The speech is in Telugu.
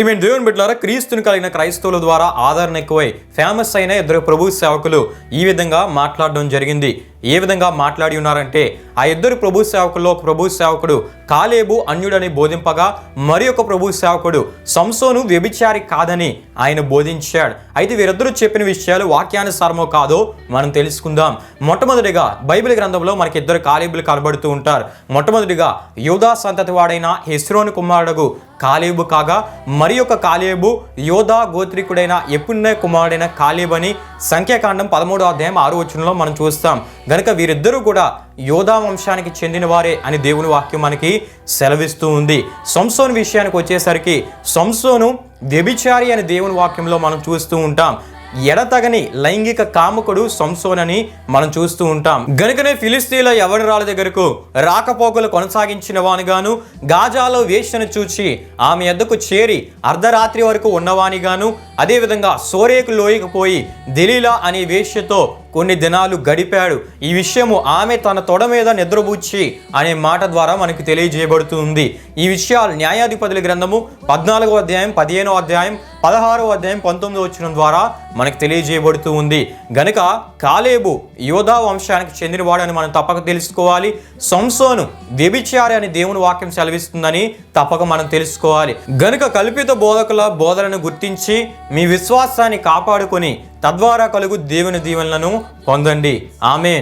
ప్రియమైన దేవుని బిడ్డలారా క్రీస్తుని కలిగిన క్రైస్తవుల ద్వారా ఆదరణ ఎక్కువై ఫేమస్ అయిన ఇద్దరు ప్రభు సేవకులు ఈ విధంగా మాట్లాడడం జరిగింది. ఏ విధంగా మాట్లాడి ఉన్నారంటే ఆ ఇద్దరు ప్రభు సేవకుల్లో ఒక ప్రభు సేవకుడు కాలేబు అన్యుడని బోధింపగా మరి ఒక ప్రభు సేవకుడు సంసోను వ్యభిచారి కాదని ఆయన బోధించాడు. అయితే వీరిద్దరూ చెప్పిన విషయాలు వాక్యానుసారమో కాదో మనం తెలుసుకుందాం. మొట్టమొదటిగా బైబిల్ గ్రంథంలో మనకి ఇద్దరు కాలేబులు కనబడుతూ ఉంటారు. మొట్టమొదటిగా యోధా సంతతి వాడైన హెస్రోను కుమారుడు కాలేబు కాగా మరి ఒక కాలేబు యోధా గోత్రికుడైన ఎప్పుడున్న కుమారుడైన కాలేబు అని సంఖ్యాకాండం పదమూడో అధ్యాయం ఆరు వచనంలో మనం చూస్తాం. గనుక వీరిద్దరూ కూడా యోధా వంశానికి చెందినవారే అని దేవుని వాక్యం మనకి సెలవిస్తూ ఉంది. సంసోను విషయానికి వచ్చేసరికి సంసోను వ్యభిచారి అని దేవుని వాక్యంలో మనం చూస్తూ ఉంటాం. ఎడతగని లైంగిక కాముకుడు సంసోనని మనం చూస్తూ ఉంటాం. గనుకనే ఫిలిస్తీన్ల ఎవరి రాళ్ళ దగ్గరకు రాకపోకలు కొనసాగించిన వానిగాను గాజాలో వేషను చూచి ఆమె ఎద్దకు చేరి అర్ధరాత్రి వరకు ఉన్నవానిగాను అదేవిధంగా సోరేకు లోయకు పోయి దిలీలా అనే వేష్యతో కొన్ని దినాలు గడిపాడు. ఈ విషయము ఆమె తన తొడ మీద నిద్రబూచి అనే మాట ద్వారా మనకు తెలియజేయబడుతుంది. ఈ విషయాలు న్యాయాధిపతుల గ్రంథము పద్నాలుగో అధ్యాయం పదిహేనో అధ్యాయం పదహారో అధ్యాయం పంతొమ్మిదో వచ్చిన ద్వారా మనకు తెలియజేయబడుతూ ఉంది. గనుక కాలేబు యోధా వంశానికి చెందినవాడని మనం తప్పక తెలుసుకోవాలి. సంసోను వ్యభిచారి అని దేవుని వాక్యం సెలవిస్తుందని తప్పక మనం తెలుసుకోవాలి. గనుక కల్పిత బోధకుల బోధనను గుర్తించి మీ విశ్వాసాన్ని కాపాడుకొని తద్వారా కలుగు దేవుని దీవెనలను పొందండి. ఆమె